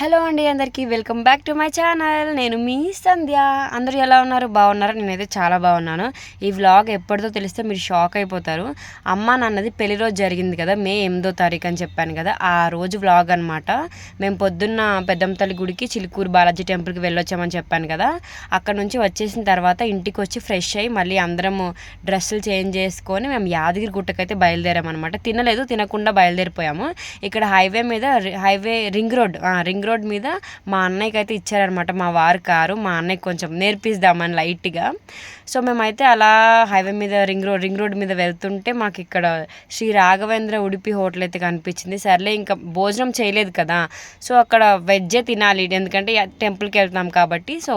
Hello అండి అందరికీ welcome back to my channel. నేను మీ సంధ్య. అందరూ ఎలా ఉన్నారు? బాగున్నారా? నేనైతే చాలా బాగున్నాను. ఈ వ్లాగ్ ఎప్పటిదో తెలిస్తే మీరు షాక్ అయిపోతారు. అమ్మ నాన్నది పెళ్ళి రోజు జరిగింది కదా మే ఎనిమిదో తారీఖు అని చెప్పాను కదా ఆ రోజు వ్లాగ్ అనమాట మేము పొద్దున్న పెద్దంతల్లి గుడికి చిలుకూరు బాలాజీ టెంపుల్కి వెళ్ళొచ్చామని చెప్పాను కదా అక్కడ నుంచి వచ్చేసిన తర్వాత ఇంటికి వచ్చి ఫ్రెష్ అయ్యి మళ్ళీ అందరము డ్రెస్సులు చేంజ్ చేసుకొని మేము యాదగిరి గుట్టకైతే బయలుదేరామన్నమాట. తినలేదు తినకుండా బయలుదేరిపోయాము. ఇక్కడ హైవే మీద highway ring road ring road road మీద మా అన్నయ్యకి అయితే ఇచ్చారనమాట మా వారు కారు. మా అన్నయ్య కొంచెం నేర్పిస్తామని లైట్గా. సో మేమైతే అలా హైవే మీద రింగ్ రోడ్ రింగ్ రోడ్ మీద వెళ్తుంటే మాకు ఇక్కడ శ్రీ రాఘవేంద్ర ఉడిపి హోటల్ అయితే కనిపించింది. సర్లే ఇంకా భోజనం చేయలేదు కదా. సో అక్కడ వెజ్జే తినాలి. ఎందుకంటే టెంపుల్కి వెళ్తాం కాబట్టి. సో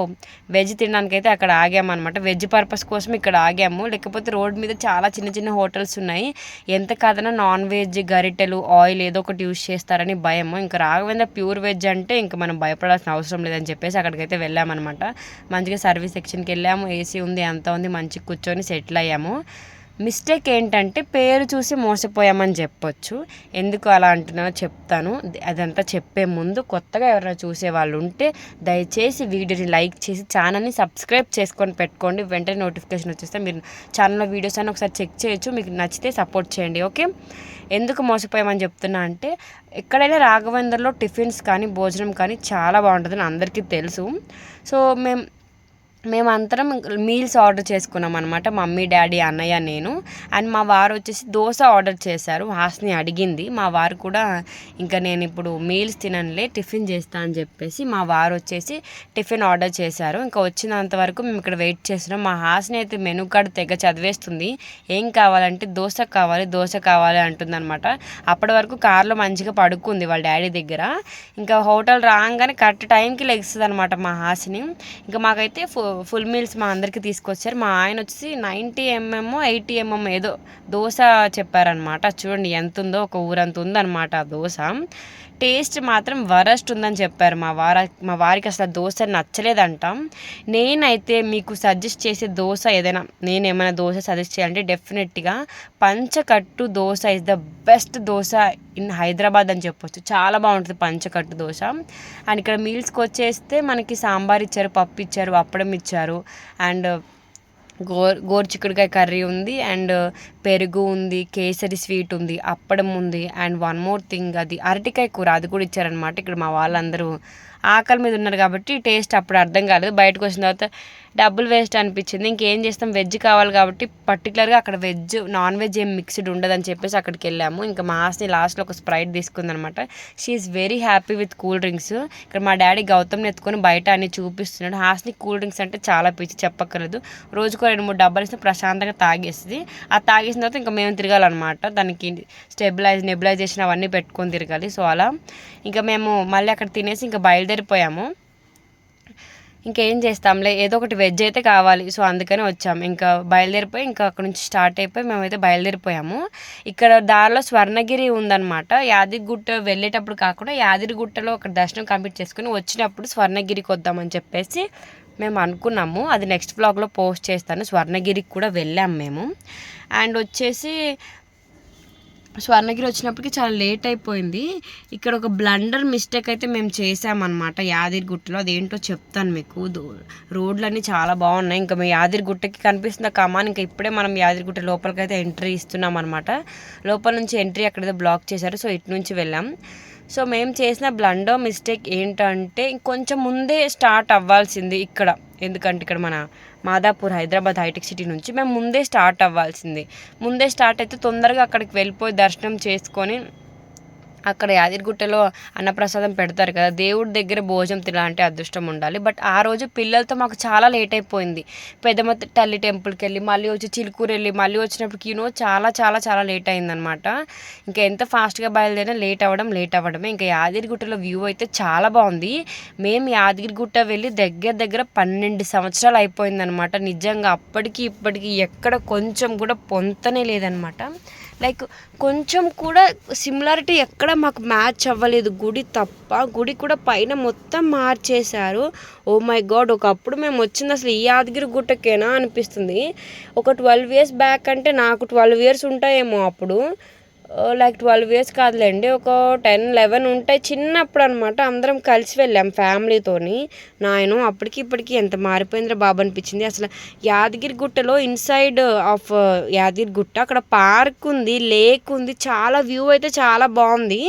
వెజ్ తినడానికి అయితే అక్కడ ఆగామన్నమాట. వెజ్ పర్పస్ కోసం ఇక్కడ ఆగాము. లేకపోతే రోడ్ మీద చాలా చిన్న చిన్న హోటల్స్ ఉన్నాయి. ఎంత కాదన్నా నాన్ వెజ్ గరిటెలు ఆయిల్ ఏదో ఒకటి యూజ్ చేస్తారని భయము. ఇంకా రాఘవేంద్ర ప్యూర్ వెజ్ అంటే ఇంకా మనం భయపడాల్సిన అవసరం లేదని చెప్పేసి అక్కడికైతే వెళ్ళామన్నమాట. మంచిగా సర్వీస్ సెక్షన్కి వెళ్ళాము. ఏసీ ఉంది అంత. ఉంది మంచిగా కూర్చొని సెటిల్ అయ్యాము. మిస్టేక్ ఏంటంటే పేరు చూసి మోసపోయామని చెప్పొచ్చు. ఎందుకు అలా అంటున్నానో చెప్తాను. అదంతా చెప్పే ముందు కొత్తగా ఎవరైనా చూసే వాళ్ళు ఉంటే దయచేసి వీడియోని లైక్ చేసి ఛానల్ని సబ్స్క్రైబ్ చేసుకొని పెట్టుకోండి. వెంటనే నోటిఫికేషన్ వచ్చేస్తే మీరు ఛానల్లో వీడియోస్ అని ఒకసారి చెక్ చేయొచ్చు. మీకు నచ్చితే సపోర్ట్ చేయండి ఓకే? ఎందుకు మోసపోయామని చెప్తున్నా అంటే ఎక్కడైనా రాఘవేందర్లో టిఫిన్స్ కానీ భోజనం కానీ చాలా బాగుంటుందని అందరికీ తెలుసు. సో మేము మేమంతరం మీల్స్ ఆర్డర్ చేసుకున్నాం అనమాట మమ్మీ డాడీ అన్నయ్య నేను. అండ్ మా వారు వచ్చేసి దోశ ఆర్డర్ చేశారు. హాస్ని అడిగింది. మా వారు కూడా ఇంకా నేను ఇప్పుడు మీల్స్ తిననులే టిఫిన్ చేస్తా అని చెప్పేసి మా వారు వచ్చేసి టిఫిన్ ఆర్డర్ చేశారు. ఇంకా వచ్చినంత వరకు మేము ఇక్కడ వెయిట్ చేస్తున్నాం. మా హాస్ని అయితే మెనూ కార్డ్ తెగ చదివేస్తుంది. ఏం కావాలంటే దోశ కావాలి దోశ కావాలి అంటుంది అనమాట అప్పటి వరకు కార్లో మంచిగా పడుకుంది వాళ్ళ డాడీ దగ్గర. ఇంకా హోటల్ రాగానే కరెక్ట్ టైంకి లెగిస్తుంది అనమాట మా హాస్ని. ఇంకా మాకైతే ఫుల్ మీల్స్ మా అందరికి తీసుకొచ్చారు. మా ఆయన వచ్చి నైంటీ ఎంఎం ఎయిటీ ఎంఎం ఏదో దోశ చెప్పారనమాట చూడండి ఎంత ఉందో ఒక ఊరంత ఉందన్నమాట ఆ దోశ. టేస్ట్ మాత్రం వరస్ట్ ఉందని చెప్పారు మా వార మా వారికి అసలు దోశ నచ్చలేదంట. నేనైతే మీకు సజెస్ట్ చేసే దోశ ఏదైనా నేను ఏమైనా దోశ సజెస్ట్ చేయాలంటే డెఫినెట్గా Panchakattu dosa is the best dosa in Hyderabad అని చెప్పొచ్చు. చాలా బాగుంటుంది పంచకట్టు దోశ. అండ్ ఇక్కడ మీల్స్కి వచ్చేస్తే మనకి సాంబార్ ఇచ్చారు పప్పు ఇచ్చారు అప్పడం ఇచ్చారు. అండ్ గోర్ గోరు చిక్కుడుకాయ కర్రీ ఉంది అండ్ పెరుగు ఉంది కేసరి స్వీట్ ఉంది అప్పడం ఉంది అండ్ వన్ మోర్ థింగ్ అది అరటికాయ కూర అది కూడా ఇచ్చారనమాట ఇక్కడ మా వాళ్ళందరూ ఆకలి మీద ఉన్నారు కాబట్టి టేస్ట్ అప్పుడు అర్థం కాలేదు. బయటకు వచ్చిన తర్వాత డబ్బులు వేస్ట్ అనిపించింది. ఇంకేం చేస్తాం? వెజ్ కావాలి కాబట్టి పర్టికులర్గా అక్కడ వెజ్ నాన్ వెజ్ ఏం మిక్స్డ్ ఉండదని చెప్పేసి అక్కడికి వెళ్ళాము. ఇంకా మా హాస్ని లాస్ట్లో ఒక Sprite తీసుకుందనమాట. She's very happy with cool drinks. ఇక్కడ మా డాడీ గౌతమ్ని ఎత్తుకొని బయట అని చూపిస్తున్నాడు. హాస్ని కూల్ డ్రింక్స్ అంటే చాలా పిచ్చి చెప్పక్కర్లేదు. రోజుకో రెండు మూడు డబ్బాలు ఇస్తే ప్రశాంతంగా తాగేస్తుంది. ఆ తాగేసిన తర్వాత ఇంకా మేము తిరగాలన్నమాట. దానికి స్టెబిలైజ్ నెబిలైజేషన్ అవన్నీ పెట్టుకొని తిరగాలి. సో అలా. ఇంకా మేము మళ్ళీ అక్కడ తినేసి ఇంకా బయలుదేరిపోయాము. ఇంకేం చేస్తాంలే ఏదో ఒకటి వెజ్ అయితే కావాలి. సో అందుకని వచ్చాము ఇంకా బయలుదేరిపోయి ఇంకా అక్కడ నుంచి స్టార్ట్ అయిపోయి మేమైతే బయలుదేరిపోయాము. ఇక్కడ దారిలో స్వర్ణగిరి ఉందన్నమాట. యాదగిరిగుట్ట వెళ్ళేటప్పుడు కాకుండా యాదగిరిగుట్టలో ఒక దర్శనం కంప్లీట్ చేసుకుని వచ్చినప్పుడు స్వర్ణగిరికి వద్దామని చెప్పేసి మేము అనుకున్నాము. అది నెక్స్ట్ బ్లాగ్లో పోస్ట్ చేస్తాను. స్వర్ణగిరికి కూడా వెళ్ళాము మేము. అండ్ వచ్చేసి స్వర్ణగిరి వచ్చినప్పటికి చాలా లేట్ అయిపోయింది. ఇక్కడ ఒక బ్లండర్ మిస్టేక్ అయితే మేము చేసామన్నమాట యాదిరిగుట్టలో అదేంటో చెప్తాను మీకు. రోడ్లన్నీ చాలా బాగున్నాయి. ఇంకా మేము యాదిరిగుట్టకి కనిపిస్తున్న కమాన్. ఇంకా ఇప్పుడే మనం యాదిరిగుట్ట లోపలికి అయితే ఎంట్రీ ఇస్తున్నాం అనమాట లోపల నుంచి ఎంట్రీ అక్కడైతే బ్లాక్ చేశారు. సో ఇటు నుంచి వెళ్ళాం. సో మేము చేసిన బ్లండర్ మిస్టేక్ ఏంటంటే ఇంకొంచెం ముందే స్టార్ట్ అవ్వాల్సింది ఇక్కడ. ఎందుకంటే ఇక్కడ మన మాదాపూర్ హైదరాబాద్ హైటెక్ సిటీ నుంచి మేము ముందే స్టార్ట్ అవ్వాల్సింది. ముందే స్టార్ట్ అయితే తొందరగా అక్కడికి వెళ్ళిపోయి దర్శనం చేసుకొని అక్కడ యాదిరిగుట్టలో అన్నప్రసాదం పెడతారు కదా దేవుడి దగ్గర భోజనం తినాలంటే అదృష్టం ఉండాలి. బట్ ఆ రోజు పిల్లలతో మాకు చాలా లేట్ అయిపోయింది. పెద్దమ్మ తల్లి టెంపుల్కి వెళ్ళి మళ్ళీ వచ్చి చిలుకూరు వెళ్ళి మళ్ళీ వచ్చినప్పటికి యూనో చాలా చాలా చాలా లేట్ అయిందనమాట ఇంకా ఎంత ఫాస్ట్గా బయలుదేరినా లేట్ అవ్వడం లేట్ అవ్వడమే. ఇంకా యాదగిరిగుట్టలో వ్యూ అయితే చాలా బాగుంది. మేము యాదగిరిగుట్ట వెళ్ళి దగ్గర దగ్గర పన్నెండు సంవత్సరాలు అయిపోయిందనమాట నిజంగా అప్పటికి ఇప్పటికి ఎక్కడ కొంచెం కూడా పొంతనే లేదనమాట లైక్ కొంచెం కూడా సిమిలారిటీ ఎక్కడ మాకు మ్యాచ్ అవ్వలేదు. గుడి తప్ప గుడి కూడా పైన మొత్తం మార్చేశారు. ఓ మై గాడ్ ఒకప్పుడు మేము వచ్చింది అసలు ఈ యాదగిరి గుట్టకేనా అనిపిస్తుంది. ఒక ట్వెల్వ్ ఇయర్స్ బ్యాక్ అంటే నాకు ట్వెల్వ్ ఇయర్స్ ఉంటాయేమో అప్పుడు. లైక్ ట్వెల్వ్ ఇయర్స్ కాదులేండి ఒక టెన్ లెవెన్ ఉంటాయి చిన్నప్పుడు అనమాట అందరం కలిసి వెళ్ళాం ఫ్యామిలీతోని. నాయను అప్పటికి ఇప్పటికి ఎంత మారిపోయిందిరా బాబు అనిపించింది. అసలు యాదగిరి గుట్టలో ఇన్సైడ్ ఆఫ్ యాదగిరి గుట్ట అక్కడ పార్క్ ఉంది లేక్ ఉంది చాలా వ్యూ అయితే చాలా బాగుంది.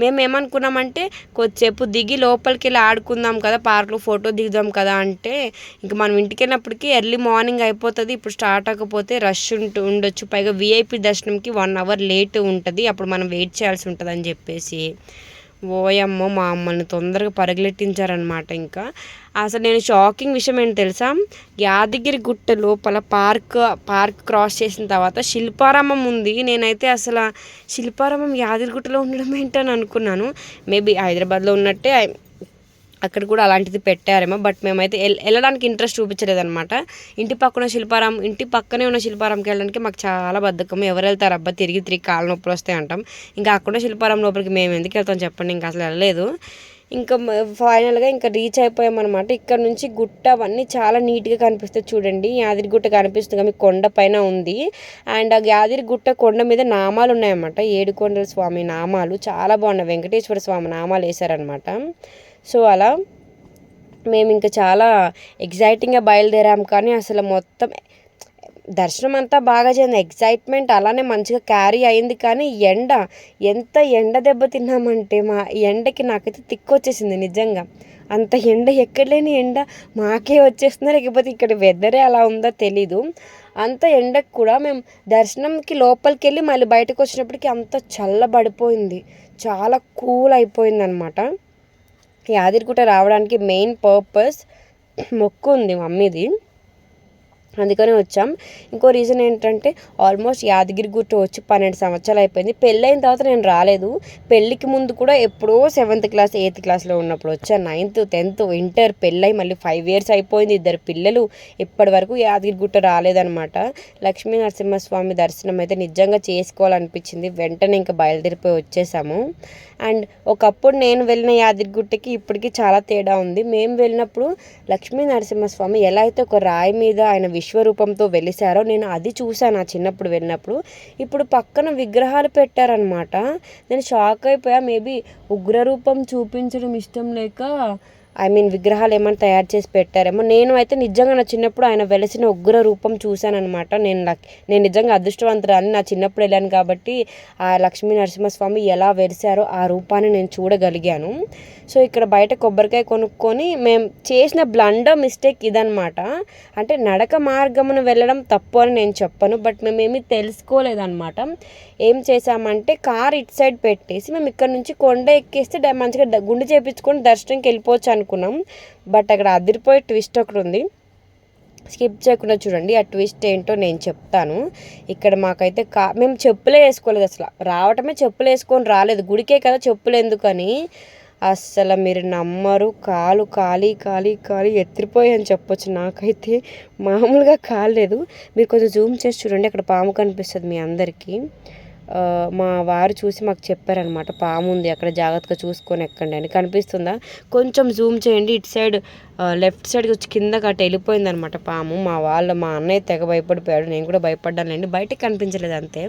మేము ఏమనుకున్నామంటే కొద్దిసేపు దిగి లోపలికి వెళ్ళి ఆడుకుందాం కదా పార్క్లో ఫోటో దిగుదాం కదా అంటే ఇంక మనం ఇంటికి వెళ్ళినప్పటికీ ఎర్లీ మార్నింగ్ అయిపోతుంది ఇప్పుడు స్టార్ట్ అవ్వకపోతే రష్ ఉంటు ఉండొచ్చు. పైగా విఐపి దర్శనంకి వన్ అవర్ లేట్ ఉంటుంది. అప్పుడు మనం వెయిట్ చేయాల్సి ఉంటుంది అని చెప్పేసి ఓయమ్మ మా అమ్మని తొందరగా పరుగులెట్టించారనమాట ఇంకా. అసలు నేను షాకింగ్ విషయం ఏంటి తెలుసా? యాదగిరి గుట్ట లోపల పార్క్ పార్క్ క్రాస్ చేసిన తర్వాత శిల్పారామం ఉంది. నేనైతే అసలు శిల్పారామం యాదగిరిగుట్టలో ఉండడం ఏంటని అనుకున్నాను. మేబీ హైదరాబాద్లో ఉన్నట్టే అక్కడ కూడా అలాంటిది పెట్టారేమో. బట్ మేమైతే వెళ్ళడానికి ఇంట్రెస్ట్ చూపించలేదు అనమాట ఇంటి పక్కన శిల్పారాం ఇంటి పక్కనే ఉన్న శిల్పారాంకి వెళ్ళడానికి మాకు చాలా బద్ధకం. ఎవరు వెళ్తారు? అబ్బా తిరిగి తిరిగి కాళ్ళ నొప్పులు వస్తాయి అంటాం. ఇంకా అక్కడ శిల్పారాం లోపలికి మేము ఎందుకు వెళ్తాం చెప్పండి. ఇంకా అసలు వెళ్ళలేదు. ఇంకా ఫైనల్గా ఇంకా రీచ్ అయిపోయామన్నమాట. ఇక్కడ నుంచి గుట్ట అవన్నీ చాలా నీట్గా కనిపిస్తుంది చూడండి. యాదిరి గుట్ట కనిపిస్తుంది మీకు కొండ పైన ఉంది. అండ్ ఆ యాదిరి గుట్ట కొండ మీద నామాలు ఉన్నాయన్నమాట. ఏడుకొండల స్వామి నామాలు. చాలా బాగున్నాయి. వెంకటేశ్వర స్వామి నామాలు వేశారనమాట సో అలా మేము ఇంకా చాలా ఎగ్జైటింగ్గా బయలుదేరాము కానీ అసలు మొత్తం దర్శనం అంతా బాగా చేయండి ఎగ్జైట్మెంట్ అలానే మంచిగా క్యారీ అయింది. కానీ ఎండ ఎంత ఎండ దెబ్బ తిన్నామంటే మా ఎండకి నాకైతే తిక్కొచ్చేసింది నిజంగా. అంత ఎండ ఎక్కడ లేని ఎండ మాకే వచ్చేస్తుందో లేకపోతే ఇక్కడ వెదరే అలా ఉందో తెలీదు. అంత ఎండకు కూడా మేము దర్శనంకి లోపలికి వెళ్ళి మళ్ళీ బయటకు వచ్చినప్పటికీ అంత చల్లబడిపోయింది. చాలా కూల్ అయిపోయింది అనమాట యాదిరిగుట్ట రావడానికి మెయిన్ పర్పస్ మొక్కు ఉంది మమ్మీది. అందుకనే వచ్చాం. ఇంకో రీజన్ ఏంటంటే ఆల్మోస్ట్ యాదగిరిగుట్ట వచ్చి పన్నెండు సంవత్సరాలు అయిపోయింది. పెళ్ళైన తర్వాత నేను రాలేదు. పెళ్ళికి ముందు కూడా ఎప్పుడో సెవెంత్ క్లాస్ ఎయిత్ క్లాస్లో ఉన్నప్పుడు వచ్చాను నైన్త్ టెన్త్ ఇంటర్ పెళ్ళై మళ్ళీ ఫైవ్ ఇయర్స్ అయిపోయింది ఇద్దరు పిల్లలు. ఇప్పటి వరకు యాదగిరిగుట్ట రాలేదనమాట లక్ష్మీ నరసింహస్వామి దర్శనం అయితే నిజంగా చేసుకోవాలనిపించింది. వెంటనే ఇంకా బయలుదేరిపోయి వచ్చేసాము. అండ్ ఒకప్పుడు నేను వెళ్ళిన యాదగిరిగుట్టకి ఇప్పటికీ చాలా తేడా ఉంది. మేము వెళ్ళినప్పుడు లక్ష్మీ నరసింహస్వామి ఎలా అయితే ఒక రాయి మీద ఆయన విశ్వరూపంతో వెలిసారో నేను అది చూశాను ఆ చిన్నప్పుడు వెళ్ళినప్పుడు. ఇప్పుడు పక్కన విగ్రహాలు పెట్టారనమాట నేను షాక్ అయిపోయా. మేబీ ఉగ్రరూపం చూపించడం ఇష్టం లేక ఐ మీన్ విగ్రహాలు ఏమైనా తయారు చేసి పెట్టారేమో. నేను అయితే నిజంగా నా చిన్నప్పుడు ఆయన వెలసిన ఉగ్ర రూపం చూశానమాట నేను నేను నిజంగా అదృష్టవంతురాన్ని నా చిన్నప్పుడు వెళ్ళాను కాబట్టి ఆ లక్ష్మీ నరసింహస్వామి ఎలా వెలిసారో ఆ రూపాన్ని నేను చూడగలిగాను. సో ఇక్కడ బయట కొబ్బరికాయ కొనుక్కొని మేము చేసిన బ్లండర్ మిస్టేక్ ఇదనమాట అంటే నడక మార్గమును వెళ్ళడం తప్పు అని నేను చెప్పను. బట్ మేమేమీ తెలుసుకోలేదన్నమాట. ఏం చేసామంటే కార్ ఇటు సైడ్ పెట్టేసి మేము ఇక్కడ నుంచి కొండ ఎక్కేస్తే మంచిగా గుండె చేపించుకొని దర్శనంకి వెళ్ళిపోవచ్చు అనుకున్నాం. బట్ అక్కడ అదిరిపోయే ట్విస్ట్ ఒకటి ఉంది. స్కిప్ చేయకుండా చూడండి ఆ ట్విస్ట్ ఏంటో నేను చెప్తాను. ఇక్కడ మాకైతే కా మేము చెప్పులే వేసుకోలేదు అసలు. రావటమే చెప్పులు వేసుకొని రాలేదు. గుడికే కదా చెప్పులు ఎందుకని? అస్సలు మీరు నమ్మరు. కాలు ఖాళీ ఖాళీ ఖాళీ ఎత్తిరిపోయి అని చెప్పొచ్చు. నాకైతే మామూలుగా కాలేదు మీరు కొంచెం జూమ్ చేసి చూడండి అక్కడ పాము కనిపిస్తుంది మీ అందరికీ. మా వారు చూసి మాకు చెప్పారనమాట పాము ఉంది అక్కడ జాగ్రత్తగా చూసుకొని ఎక్కండి అని. కనిపిస్తుందా? కొంచెం జూమ్ చేయండి ఇటు సైడ్ లెఫ్ట్ సైడ్కి వచ్చి కిందకి అటు వెళ్ళిపోయిందనమాట పాము. మా వాళ్ళు మా అన్నయ్య తెగ భయపడిపోయాడు నేను కూడా భయపడ్డానండి బయటకు కనిపించలేదు అంతే.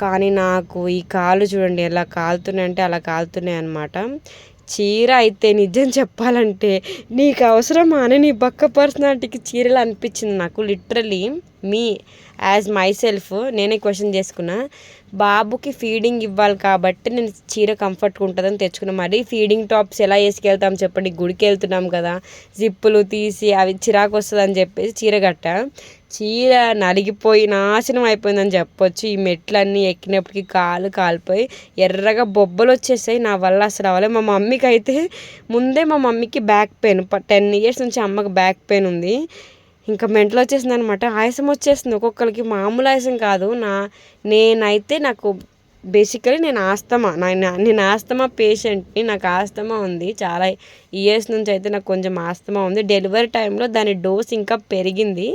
కానీ నాకు ఈ కాలు చూడండి ఎలా కాలుతున్నాయంటే అలా కాలుతున్నాయి అనమాట చీర అయితే నిజం చెప్పాలంటే నీకు అవసరమా అని నీ బక్క పర్సనాలిటీకి చీరలు అనిపించింది నాకు literally. Me as myself నేనే క్వశ్చన్ చేసుకున్నా. బాబుకి ఫీడింగ్ ఇవ్వాలి కాబట్టి నేను చీర కంఫర్ట్గా ఉంటుందని తెచ్చుకున్నాను మరి ఫీడింగ్ టాప్స్ ఎలా వేసుకెళ్తాం చెప్పండి? గుడికి వెళ్తున్నాం కదా. జిప్పులు తీసి అవి చిరాకు వస్తుందని చెప్పేసి చీర కట్ట. చీర నలిగిపోయి నాశనం అయిపోయిందని చెప్పొచ్చు. ఈ మెట్లన్నీ ఎక్కినప్పటికీ కాలు కాలిపోయి ఎర్రగా బొబ్బలు వచ్చేసాయి. నా వల్ల అసలు అవ్వలే మా మమ్మీకి అయితే ముందే మా మమ్మీకి బ్యాక్ పెయిన్. టెన్ ఇయర్స్ నుంచి అమ్మకి బ్యాక్ పెయిన్ ఉంది. ఇంకా మెంటల్ వచ్చేసింది అనమాట ఆయాసం వచ్చేసింది ఒక్కొక్కరికి. మామూలు ఆయాసం కాదు. నా నేనైతే నాకు బేసికలీ నేను ఆస్తమా. నేను ఆస్తమా పేషెంట్ని. నాకు ఆస్తమా ఉంది. చాలా ఇయర్స్ నుంచి అయితే నాకు కొంచెం ఆస్తమా ఉంది. డెలివరీ టైంలో దాని డోస్ ఇంకా పెరిగింది.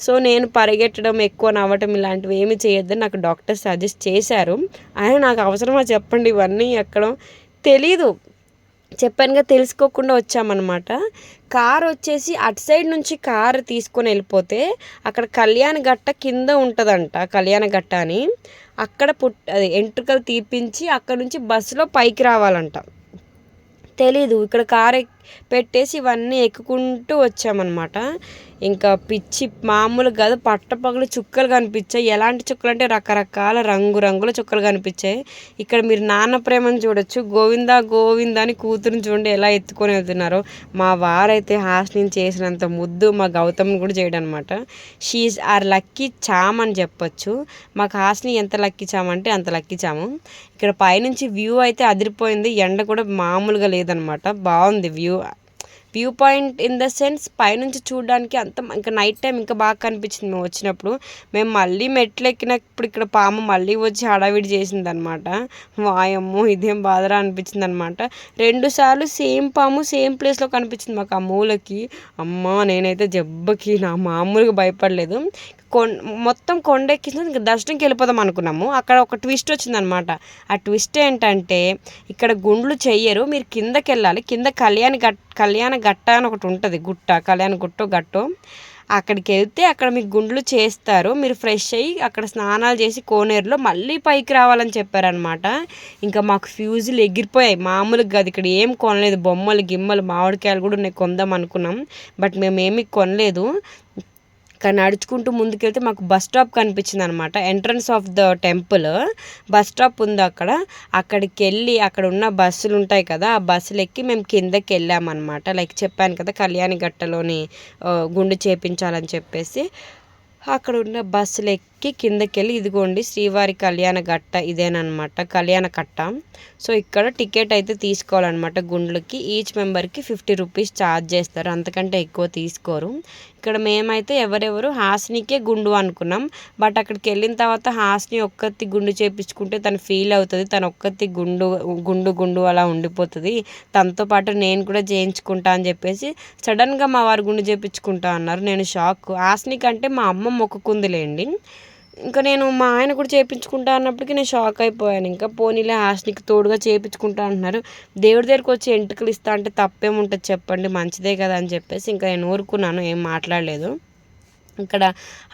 సో నేను పరిగెట్టడం ఎక్కువ నవ్వటం ఇలాంటివి ఏమి చేయొద్దని నాకు డాక్టర్ సజెస్ట్ చేశారు. ఆయన నాకు అవసరమా చెప్పండి ఇవన్నీ ఎక్కడం తెలీదు. చెప్పానుగా తెలుసుకోకుండా వచ్చామన్నమాట. కార్ వచ్చేసి అటు సైడ్ నుంచి కారు తీసుకొని వెళ్ళిపోతే అక్కడ కళ్యాణ గట్ట కింద ఉంటుందంట కళ్యాణ గట్ట అని. అక్కడ పుట్ అది ఎంట్రుకలు తీపించి అక్కడ నుంచి బస్సులో పైకి రావాలంట. తెలీదు ఇక్కడ కార్ పెట్టేసి ఇవన్నీ ఎక్కుకుంటూ వచ్చామన్నమాట. ఇంకా పిచ్చి మామూలు కాదు పట్టపగలు చుక్కలు కనిపించాయి. ఎలాంటి చుక్కలు అంటే రకరకాల రంగు రంగుల చుక్కలు కనిపించాయి. ఇక్కడ మీరు నాన్న ప్రేమను చూడొచ్చు. గోవింద గోవింద అని కూతురుని చూడండి ఎలా ఎత్తుకొని వెళ్తున్నారో. మా వారైతే హాస్టల్ చేసినంత ముద్దు మా గౌతమ్ కూడా చేయడనమాట షీఈ్ ఆర్ లక్కీ చామ్ అని చెప్పొచ్చు. మాకు హాస్ని ఎంత లక్కీ చామ్ అంటే అంత లక్కీ చాము ఇక్కడ పైనుంచి వ్యూ అయితే అదిరిపోయింది. ఎండ కూడా మామూలుగా లేదనమాట బాగుంది view viewpoint in the sense పైనుంచి చూడడానికి అంత ఇంకా నైట్ టైం ఇంకా బాగా కనిపించింది మేము వచ్చినప్పుడు. మేము మళ్ళీ మెట్లు ఎక్కినప్పుడు ఇక్కడ పాము మళ్ళీ వచ్చి హడావిడి చేసింది అనమాట వాయమ్మో ఇదేం బాధరా అనిపించింది అనమాట రెండు సార్లు సేమ్ పాము సేమ్ ప్లేస్లో కనిపించింది మాకు ఆ మూలకి. అమ్మ నేనైతే జబ్బకి నా మామూలుగా భయపడలేదు. కొం మొత్తం కొండ ఎక్కించిన ఇంకా దర్శనంకి వెళ్ళిపోదాం అనుకున్నాము. అక్కడ ఒక ట్విస్ట్ వచ్చిందనమాట. ఆ ట్విస్ట్ ఏంటంటే ఇక్కడ గుండ్లు చెయ్యరు మీరు కిందకి వెళ్ళాలి కింద కళ్యాణ గట్ కళ్యాణ గట్ట అని ఒకటి ఉంటుంది గుట్ట కళ్యాణ గుట్టో గట్టో అక్కడికి వెళ్తే అక్కడ మీకు గుండ్లు చేస్తారు మీరు ఫ్రెష్ అయ్యి అక్కడ స్నానాలు చేసి కోనేరులో మళ్ళీ పైకి రావాలని చెప్పారనమాట. ఇంకా మాకు ఫ్యూజులు ఎగిరిపోయాయి. మామూలుగా కాదు ఇక్కడ ఏం కొనలేదు. బొమ్మలు గిమ్మలు మామిడికాయలు కూడా ఉన్నాయి కొందాం అనుకున్నాం. బట్ మేము ఏమీ కొనలేదు. అక్కడ నడుచుకుంటూ ముందుకెళ్తే మాకు బస్ స్టాప్ కనిపించింది అనమాట entrance of the temple bus stop ఉంది అక్కడ. అక్కడికి వెళ్ళి అక్కడ ఉన్న బస్సులు ఉంటాయి కదా ఆ బస్సులు ఎక్కి మేము కిందకి వెళ్ళామన్నమాట లైక్ చెప్పాను కదా కళ్యాణి గట్టలోని గుండు చేపించాలని చెప్పేసి. అక్కడ ఉన్న బస్సులు ఎక్కి కి కిందకెళ్ళి ఇదిగోండి శ్రీవారి కళ్యాణ గట్ట ఇదేనమాట కళ్యాణ కట్ట. సో ఇక్కడ టికెట్ అయితే తీసుకోవాలన్నమాట గుండ్లకి. ఈచ్ మెంబర్కి ఫిఫ్టీ రూపీస్ ఛార్జ్ చేస్తారు అంతకంటే ఎక్కువ తీసుకోరు. ఇక్కడ మేమైతే ఎవరెవరు హాస్నికే గుండు అనుకున్నాం. బట్ అక్కడికి వెళ్ళిన తర్వాత హాస్ని ఒక్కతి గుండు చేపించుకుంటే తను ఫీల్ అవుతుంది తను ఒక్కతి గుండు గుండు గుండు అలా ఉండిపోతుంది. తనతో పాటు నేను కూడా చేయించుకుంటా అని చెప్పేసి సడన్గా మా వారు గుండు చేయించుకుంటా అన్నారు. నేను షాక్. హాస్ని కంటే మా అమ్మ మొక్కుకుందిలేండి. ఇంకా నేను మా ఆయన కూడా చేయించుకుంటా అన్నప్పటికీ నేను షాక్ అయిపోయాను. ఇంకా పోనీలే హాస్నికి తోడుగా చేయించుకుంటా అంటున్నారు. దేవుడి దగ్గరికి వచ్చి ఎంటుకలు ఇస్తా అంటే తప్పేముంటుంది చెప్పండి మంచిదే కదా అని చెప్పేసి ఇంకా నేను ఊరుకున్నాను ఏం మాట్లాడలేదు. ఇక్కడ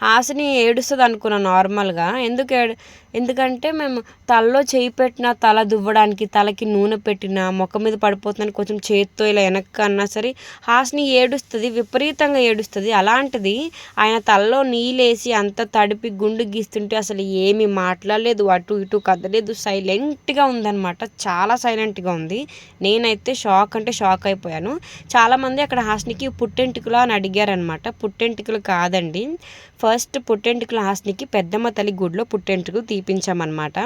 హాసిని ఏడుస్తుంది అనుకున్నాను నార్మల్గా. ఎందుకు ఏడు ఎందుకంటే మేము తలలో చేయి పెట్టిన తల దువ్వడానికి తలకి నూనె పెట్టిన మొక్క మీద పడిపోతుందని కొంచెం చేత్తో ఇలా వెనక్కి అన్నా సరే హాస్ని ఏడుస్తుంది విపరీతంగా ఏడుస్తుంది. అలాంటిది ఆయన తలలో నీళ్ళేసి అంత తడిపి గుండు గీస్తుంటే అసలు ఏమి మాట్లాడలేదు అటు ఇటు కదలేదు సైలెంట్గా ఉందన్నమాట. చాలా సైలెంట్గా ఉంది. నేనైతే షాక్ అంటే షాక్ అయిపోయాను. చాలామంది అక్కడ హాస్నికి పుట్టెంటికలు అని అడిగారనమాట పుట్టెంటికలు కాదండి. In. ఫస్ట్ పుట్టెంటికల హాస్నికి పెద్దమ్మ తల్లి గుడిలో పుట్టెంటికలు తీపించామన్నమాట.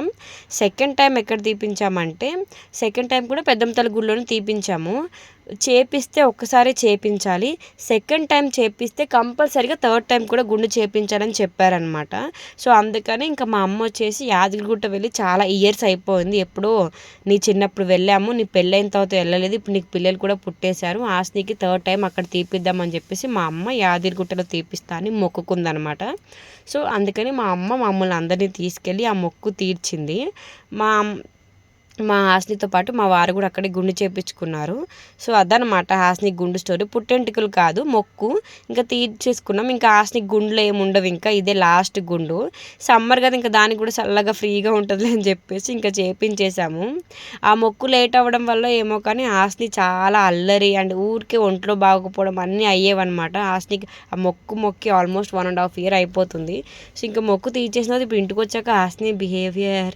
సెకండ్ టైం ఎక్కడ తీపించామంటే సెకండ్ టైం కూడా పెద్దమ్మ తల్లి గుడిలోనే తీపించాము. చేపిస్తే ఒక్కసారి చేపించాలి. సెకండ్ టైం చేపిస్తే కంపల్సరీగా థర్డ్ టైం కూడా గుండు చేపించాలని చెప్పారనమాట సో అందుకని ఇంకా మా అమ్మ వచ్చేసి యాదగిరిగుట్ట వెళ్ళి చాలా ఇయర్స్ అయిపోయింది. ఎప్పుడో నీ చిన్నప్పుడు వెళ్ళాము నీ పెళ్ళైన తర్వాత వెళ్ళలేదు ఇప్పుడు నీకు పిల్లలు కూడా పుట్టేశారు. ఆస్తికి థర్డ్ టైం అక్కడ తీపిద్దామని చెప్పేసి మా అమ్మ యాదగిరిగుట్టలో తీపిస్తా అని మొక్కుకుందనమాట సో అందుకని మా అమ్మ మమ్మల్ని అందరినీ తీసుకెళ్ళి ఆ మొక్కు తీర్చింది. మా మా హాస్నితో పాటు మా వారు కూడా అక్కడే గుండు చేపించుకున్నారు. సో అదనమాట హాస్ని గుండు స్టోరీ. పుట్టెంటుకలు కాదు మొక్కు. ఇంకా తీర్చేసుకున్నాం. ఇంకా హాస్ని గుండెలు ఏమి ఉండవు ఇంకా ఇదే లాస్ట్ గుండు. సమ్మర్ కదా ఇంకా దానికి కూడా చల్లగా ఫ్రీగా ఉంటుంది అని చెప్పేసి ఇంకా చేపించేసాము ఆ మొక్కు లేట్ అవ్వడం వల్ల ఏమో కానీ హాస్ని చాలా అల్లరి అండ్ ఊరికే ఒంట్లో బాగోకపోవడం అన్నీ అయ్యేవన్నమాట. హాస్నికి ఆ మొక్కు మొక్కి almost one and half year అయిపోతుంది. సో ఇంకా మొక్కు తీర్చేసిన ఇప్పుడు ఇంటికి వచ్చాక హాస్ని బిహేవియర్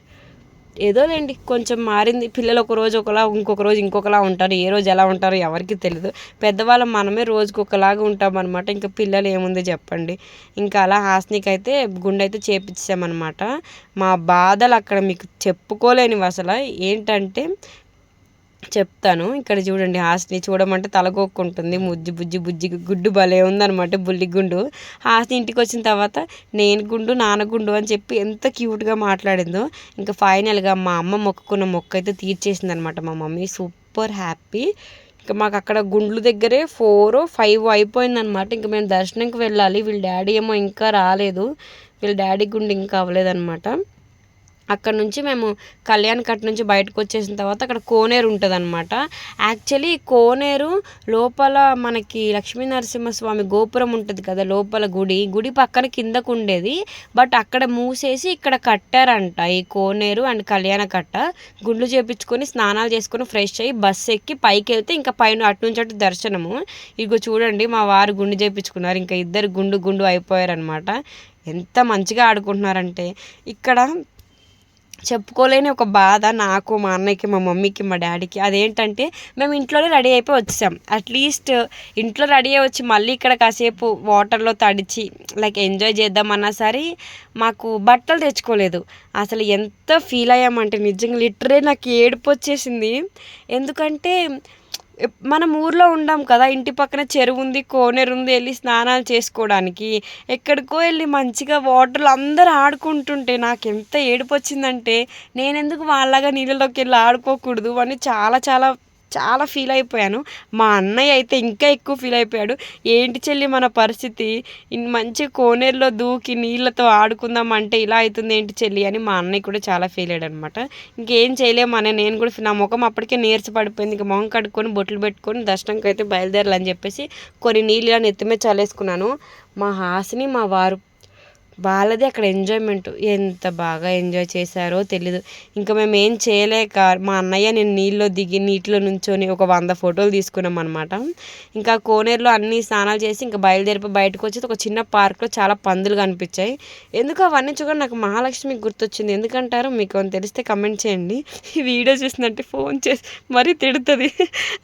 ఏదోలేండి కొంచెం మారింది. పిల్లలు ఒక రోజు ఒకలా ఇంకొక రోజు ఇంకొకలా ఉంటారు. ఏ రోజు ఎలా ఉంటారో ఎవరికి తెలియదు పెద్దవాళ్ళం మనమే రోజుకి ఒకలాగా ఉంటాం అనమాట ఇంకా పిల్లలు ఏముంది చెప్పండి. ఇంకా అలా హాస్నికి అయితే గుండె అయితే చేపించామన్నమాట మా బాధలు అక్కడ మీకు చెప్పుకోలేనివి అసలు. ఏంటంటే చెప్తాను. ఇక్కడ చూడండి హాస్ని చూడమంటే తలగొక్కుంటుంది ముజ్జి బుజ్జి బుజ్జి గుడ్డు భలే ఉందనమాట బుల్లి గుండు. హాస్ని ఇంటికి వచ్చిన తర్వాత నేను గుండు నాన్న గుండు అని చెప్పి ఎంత క్యూట్గా మాట్లాడిందో ఇంకా ఫైనల్గా మా అమ్మ మొక్కుకున్న మొక్క అయితే తీర్చేసింది అనమాట మా మమ్మీ. Super happy. ఇంకా మాకు అక్కడ గుండ్లు దగ్గరే ఫోర్ ఫైవ్ అయిపోయిందనమాట ఇంకా మేము దర్శనంకి వెళ్ళాలి. వీళ్ళ డాడీ ఏమో ఇంకా రాలేదు. వీళ్ళ డాడీ గుండు ఇంకా అవ్వలేదన్నమాట. అక్కడ నుంచి మేము కళ్యాణ్ కట్ నుంచి బయటకు వచ్చేసిన తర్వాత అక్కడ కోనేరు ఉంటుంది అనమాట యాక్చువల్లీ కోనేరు లోపల మనకి లక్ష్మీ నరసింహస్వామి గోపురం ఉంటుంది కదా లోపల గుడి. గుడి పక్కన కిందకు ఉండేది. బట్ అక్కడ మూసేసి ఇక్కడ కట్టారంట ఈ కోనేరు అండ్ కళ్యాణ కట్ట. గుండ్లు చేపించుకొని స్నానాలు చేసుకొని ఫ్రెష్ అయ్యి బస్సు ఎక్కి పైకి వెళ్తే ఇంకా పైన అటు నుంచి అటు దర్శనము. ఇగో చూడండి మా వారు గుండు చేపించుకున్నారు. ఇంకా ఇద్దరు గుండు గుండు అయిపోయారనమాట ఎంత మంచిగా ఆడుకుంటున్నారంటే. ఇక్కడ చెప్పుకోలేని ఒక బాధ నాకు మా అన్నయ్యకి మా మమ్మీకి మా డాడీకి. అదేంటంటే మేము ఇంట్లోనే రెడీ అయిపోయి వచ్చాం. అట్లీస్ట్ ఇంట్లో రెడీ అయ్యి వచ్చి మళ్ళీ ఇక్కడ కాసేపు వాటర్లో తడిచి లైక్ ఎంజాయ్ చేద్దామన్నా సరే మాకు బట్టలు తెచ్చుకోలేదు. అసలు ఎంత ఫీల్ అయ్యామంటే నిజంగా లిటరే నాకు ఏడుపు వచ్చేసింది. ఎందుకంటే మనం ఊర్లో ఉండాం కదా ఇంటి పక్కన చెరువు ఉంది కోనేరు ఉంది వెళ్ళి స్నానాలు చేసుకోవడానికి. ఎక్కడికో వెళ్ళి మంచిగా వాటర్లో అందరూ ఆడుకుంటుంటే నాకు ఎంత ఏడుపు వచ్చిందంటే నేనెందుకు వాళ్ళగా నీళ్ళలోకి వెళ్ళి ఆడుకోకూడదు? అని చాలా చాలా చాలా ఫీల్ అయిపోయాను. మా అన్నయ్య అయితే ఇంకా ఎక్కువ ఫీల్ అయిపోయాడు. ఏంటి చెల్లి మన పరిస్థితి? మంచి కోనేరులో దూకి నీళ్ళతో ఆడుకుందాం అంటే ఇలా అవుతుంది ఏంటి చెల్లి? అని మా అన్నయ్య కూడా చాలా ఫీల్ అయ్యాడు అనమాట ఇంకేం చేయలేము అనే నేను కూడా నా ముఖం అప్పటికే నేర్చి పడిపోయింది. ఇంకా మొహం కడుక్కొని బొట్లు పెట్టుకొని దర్శనంకి అయితే బయలుదేరాలని చెప్పేసి కొన్ని నీళ్ళు ఇలా నెత్తిమే చల్లేసుకున్నాను. మా హాసిని మా వారు వాళ్ళది అక్కడ ఎంజాయ్మెంట్ ఎంత బాగా ఎంజాయ్ చేశారో తెలీదు. ఇంకా మేము ఏం చేయలేక మా అన్నయ్య నేను నీళ్ళలో దిగి నీటిలో నుంచొని ఒక వంద ఫోటోలు తీసుకున్నాం అనమాట ఇంకా కోనేరులో అన్ని స్నానాలు చేసి ఇంకా బయలుదేరి బయటకు వచ్చి ఒక చిన్న పార్క్లో చాలా పందులు కనిపించాయి. ఎందుకు అవన్నీ చూడ నాకు మహాలక్ష్మి గుర్తొచ్చింది. ఎందుకంటారు? మీకు తెలిస్తే కమెంట్ చేయండి. ఈ వీడియో చూసినట్టు ఫోన్ చేసి మరీ తిడుతుంది.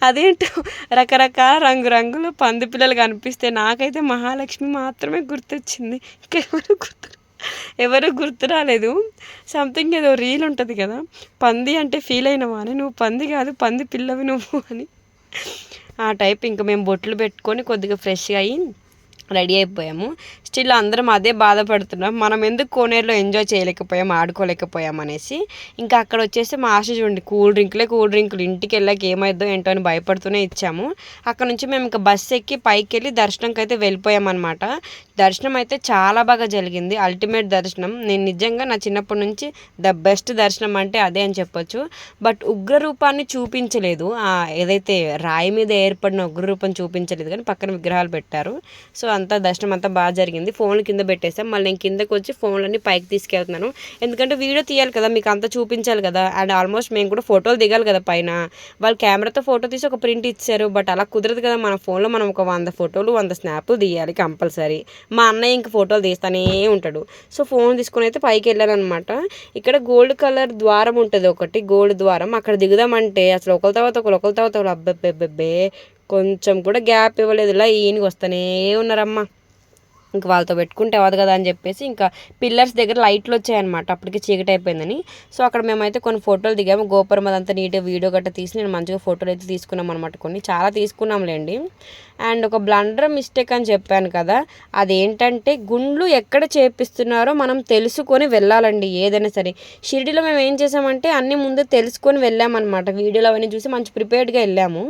అదేంటో? రకరకాల రంగురంగులు పంది పిల్లలు కనిపిస్తే నాకైతే మహాలక్ష్మి మాత్రమే గుర్తొచ్చింది. ఇంకెవరు గుర్తు ఎవరు గుర్తు రాలేదు. సంథింగ్ ఏదో రీల్ ఉంటుంది కదా. పంది అంటే ఫీల్ అయినవా అని. నువ్వు పంది కాదు పంది పిల్లవి నువ్వు అని. ఆ టైప్ ఇంకా మేము బొట్లు పెట్టుకొని కొద్దిగా ఫ్రెష్గా అయ్యి రెడీ అయిపోయాము. స్టిల్ అందరం అదే బాధపడుతున్నాం. మనం ఎందుకు కోనేరులో ఎంజాయ్ చేయలేకపోయాం ఆడుకోలేకపోయాం అనేసి. ఇంకా అక్కడ వచ్చేసి మా ఆశ చూడండి కూల్ డ్రింక్లే కూల్ డ్రింకులు. ఇంటికి వెళ్ళాక ఏమైద్దో ఏంటో అని భయపడుతూనే ఇచ్చాము. అక్కడ నుంచి మేము ఇంకా బస్సు ఎక్కి పైకి వెళ్ళి దర్శనంకి అయితే వెళ్ళిపోయామన్నమాట. దర్శనం అయితే చాలా బాగా జరిగింది. అల్టిమేట్ దర్శనం. నేను నిజంగా నా చిన్నప్పటి నుంచి ద బెస్ట్ దర్శనం అంటే అదే అని చెప్పొచ్చు. బట్ ఉగ్రరూపాన్ని చూపించలేదు. ఏదైతే రాయి మీద ఏర్పడిన ఉగ్రరూపం చూపించలేదు కానీ పక్కన విగ్రహాలు పెట్టారు. సో అంతా దర్శనం అంతా బాగా జరిగింది. ఫోన్లు కింద పెట్టేసాం మళ్ళీ నేను కిందకు వచ్చి ఫోన్లన్నీ పైకి తీసుకెళ్తున్నాను. ఎందుకంటే వీడియో తీయాలి కదా మీకు అంతా చూపించాలి కదా. అండ్ ఆల్మోస్ట్ మేము కూడా ఫోటోలు దిగాలి కదా పైన. వాళ్ళు కెమెరాతో ఫోటో తీసి ఒక ప్రింట్ ఇచ్చారు. బట్ అలా కుదరదు కదా మన ఫోన్లో మనం ఒక వంద ఫోటోలు వంద స్నాప్లు తీయాలి కంపల్సరీ. మా అన్నయ్య ఇంక ఫోటోలు తీస్తానే ఉంటాడు. సో ఫోన్ తీసుకుని అయితే పైకి వెళ్ళాను అనమాట ఇక్కడ గోల్డ్ కలర్ ద్వారం ఉంటుంది ఒకటి. గోల్డ్ ద్వారం. అక్కడ దిగుదామంటే అసలు ఒకరి తర్వాత ఒకరు ఒకరి తర్వాత ఒకరు కొంచెం కూడా గ్యాప్ ఇవ్వలేదు. ఇలా ఈయనకి వస్తూనే ఉన్నారమ్మా. ఇంక వాళ్ళతో పెట్టుకుంటే అవ్వదు కదా అని చెప్పేసి ఇంకా పిల్లర్స్ దగ్గర లైట్లు వచ్చాయన్నమాట. అప్పటికి చీకటి అయిపోయిందని. సో అక్కడ మేమైతే కొన్ని ఫోటోలు దిగాము. గోపురం అదంతా నీట్గా వీడియో గట్రా తీసి నేను మంచిగా ఫోటోలు అయితే తీసుకున్నాం అనమాట కొన్ని చాలా తీసుకున్నాంలేండి. అండ్ ఒక బ్లండర్ మిస్టేక్ అని చెప్పాను కదా. అదేంటంటే గుండ్లు ఎక్కడ చేపిస్తున్నారో మనం తెలుసుకొని వెళ్ళాలండి ఏదైనా సరే. షిరిడిలో మేము ఏం చేసామంటే అన్నీ ముందే తెలుసుకొని వెళ్ళామన్నమాట. వీడియోలు అవన్నీ చూసి మంచి ప్రిపేర్డ్గా వెళ్ళాము.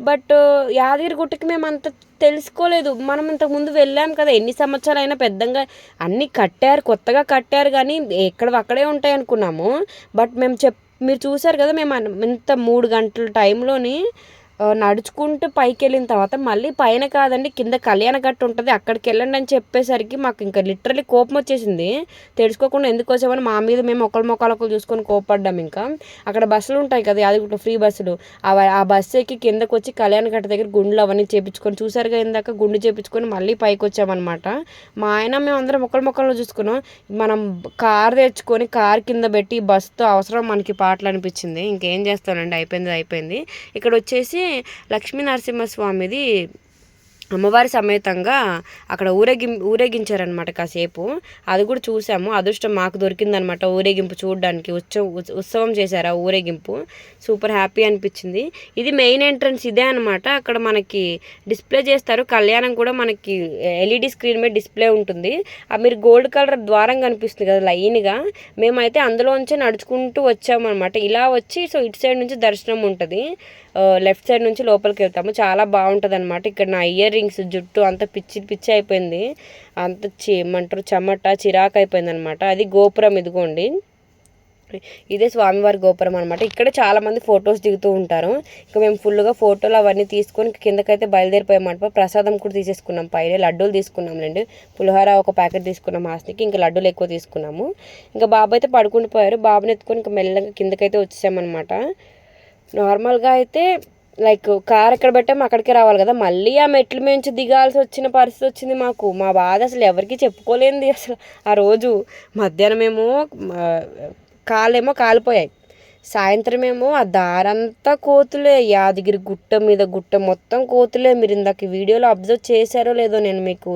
బట్ యాదగిరి గుట్టకి మేము అంత తెలుసుకోలేదు. మనం ఇంతకు ముందు వెళ్ళాం కదా ఎన్ని సంవత్సరాలు అయినా పెద్దగా అన్నీ కట్టారు కొత్తగా కట్టారు కానీ ఎక్కడ అక్కడే ఉంటాయి అనుకున్నాము. బట్ మేము చెప్ మీరు చూసారు కదా మేము ఇంత మూడు గంటల టైంలోని నడుచుకుంటూ పైకి వెళ్ళిన తర్వాత మళ్ళీ పైన కాదండి కింద కళ్యాణ గట్టు ఉంటుంది. అక్కడికి వెళ్ళండి అని చెప్పేసరికి మాకు ఇంకా లిటరలీ కోపం వచ్చేసింది. తెలుసుకోకుండా ఎందుకు వచ్చామని మా మీద మేము ఒకరి మొక్కలు ఒకరు చూసుకొని కోపడ్డాం ఇంకా. అక్కడ బస్సులు ఉంటాయి కదా అది ఫ్రీ బస్సులు. ఆ బస్సు ఎక్కి కిందకు వచ్చి కళ్యాణ గట్ట దగ్గర గుండెలు అవన్నీ చేపించుకొని చూసారుగా ఇందాక గుండు చేపించుకొని మళ్ళీ పైకి వచ్చామన్నమాట. మా ఆయన మేము అందరం ఒకరి మొక్కలు చూసుకున్నాం. మనం కార్ తెచ్చుకొని కార్ కింద పెట్టి బస్సుతో అవసరం మనకి పాటలు అనిపించింది. ఇంకేం చేస్తానండి అయిపోయింది అయిపోయింది. ఇక్కడ వచ్చేసి లక్ష్మీ నరసింహస్వామిది అమ్మవారి సమేతంగా అక్కడ ఊరేగి ఊరేగించారనమాట కాసేపు. అది కూడా చూసాము. అదృష్టం మాకు దొరికిందనమాట ఊరేగింపు చూడడానికి. ఉత్సవం ఉత్సవం చేశారు ఆ ఊరేగింపు. సూపర్ హ్యాపీ అనిపించింది. ఇది మెయిన్ ఎంట్రన్స్ ఇదే అనమాట అక్కడ మనకి డిస్ప్లే చేస్తారు. కళ్యాణం కూడా మనకి ఎల్ఈడి స్క్రీన్ మీద డిస్ప్లే ఉంటుంది. మీరు గోల్డ్ కలర్ ద్వారం కనిపిస్తుంది కదా లైన్గా. మేమైతే అందులోంచే నడుచుకుంటూ వచ్చామన్నమాట. ఇలా వచ్చి సో ఇటు సైడ్ నుంచి దర్శనం ఉంటుంది. లెఫ్ట్ సైడ్ నుంచి లోపలికి వెళ్తాము. చాలా బాగుంటుంది అనమాట ఇక్కడ నా ఇయర్ రింగ్స్ జుట్టు అంత పిచ్చి పిచ్చి అయిపోయింది. అంత ఏమంటారు చెమట చిరాకు అయిపోయింది అనమాట అది గోపురం ఇదిగోండి. ఇదే స్వామివారి గోపురం అనమాట ఇక్కడ చాలామంది ఫొటోస్ దిగుతూ ఉంటారు. ఇంకా మేము ఫుల్గా ఫోటోలు అవన్నీ తీసుకొని కిందకైతే బయలుదేరిపోయామంట ప్రసాదం కూడా తీసేసుకున్నాం. పైన లడ్డూలు తీసుకున్నాంలేండి పులిహోర ఒక ప్యాకెట్ తీసుకున్నాం ఆస్తికి. ఇంకా లడ్డూలు ఎక్కువ తీసుకున్నాము. ఇంకా బాబు అయితే పడుకుండిపోయారు. బాబుని ఎత్తుకొని ఇంకా మెల్లగా కిందకైతే వచ్చేసామన్నమాట. నార్మల్గా అయితే లైక్ కార్ ఎక్కడ పెట్టామో అక్కడికే రావాలి కదా. మళ్ళీ ఆ మెట్ల నుంచి దిగాల్సి వచ్చిన పరిస్థితి వచ్చింది మాకు. మా బాధ అసలు ఎవరికి చెప్పుకోలేంది అసలు. ఆ రోజు మధ్యాహ్నం ఏమో కాలేమో కాలిపోయాయి. సాయంత్రం ఏమో ఆ దారంతా కోతులే. యాదగిరి గుట్ట మీద గుట్ట మొత్తం కోతులే. మీరు ఇందాక వీడియోలో అబ్జర్వ్ చేశారో లేదో నేను మీకు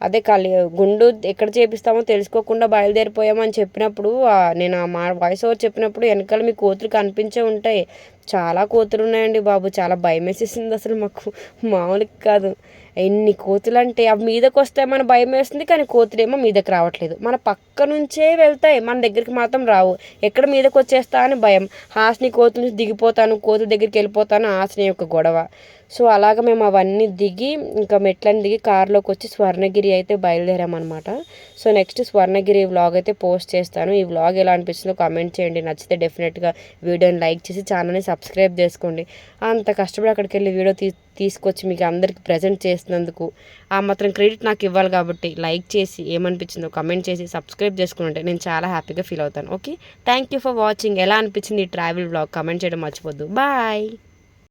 అదే కాలి గుండు ఎక్కడ చేపిస్తామో తెలుసుకోకుండా బయలుదేరిపోయామని చెప్పినప్పుడు నేను మా వాయిస్ ఓవర్ చెప్పినప్పుడు వెనకాల మీ కోతులు కనిపించే ఉంటాయి. చాలా కోతులు ఉన్నాయండి బాబు చాలా భయం వేసేసింది అసలు మాకు. మామూలుగా కాదు. ఎన్ని కోతులు అంటే అవి మీదకి వస్తే మన భయం వేస్తుంది కానీ కోతులేమో మీదకి రావట్లేదు. మన పక్క నుంచే వెళ్తాయి మన దగ్గరికి మాత్రం రావు. ఎక్కడ మీదకి వచ్చేస్తా అని భయం. హాస్ని కోతుల నుంచి దిగిపోతాను కోతుల దగ్గరికి వెళ్ళిపోతాను హాస్ని యొక్క గొడవ. సో అలాగ మేము అవన్నీ దిగి ఇంకా మెట్లని దిగి కారులోకి వచ్చి స్వర్ణగిరి అయితే బయలుదేరామన్నమాట. సో నెక్స్ట్ స్వర్ణగిరి వ్లాగ్ అయితే పోస్ట్ చేస్తాను. ఈ వ్లాగ్ ఎలా అనిపిస్తుందో కామెంట్ చేయండి. నచ్చితే డెఫినెట్గా వీడియోని లైక్ చేసి ఛానల్ని సబ్స్క్రైబ్ చేసుకోండి. అంత కష్టపడి అక్కడికి వెళ్ళి వీడియో తీ తీసుకొచ్చి మీకు అందరికీ ప్రజెంట్ చేసినందుకు ఆ మాత్రం క్రెడిట్ నాకు ఇవ్వాలి కాబట్టి లైక్ చేసి ఏమనిపించిందో కమెంట్ చేసి సబ్స్క్రైబ్ చేసుకుంటే నేను చాలా హ్యాపీగా ఫీల్ అవుతాను. Okay thank you for watching ఎలా అనిపించింది ఈ ట్రావెల్ బ్లాగ్ కమెంట్ చేయడం మర్చిపోద్దు. బాయ్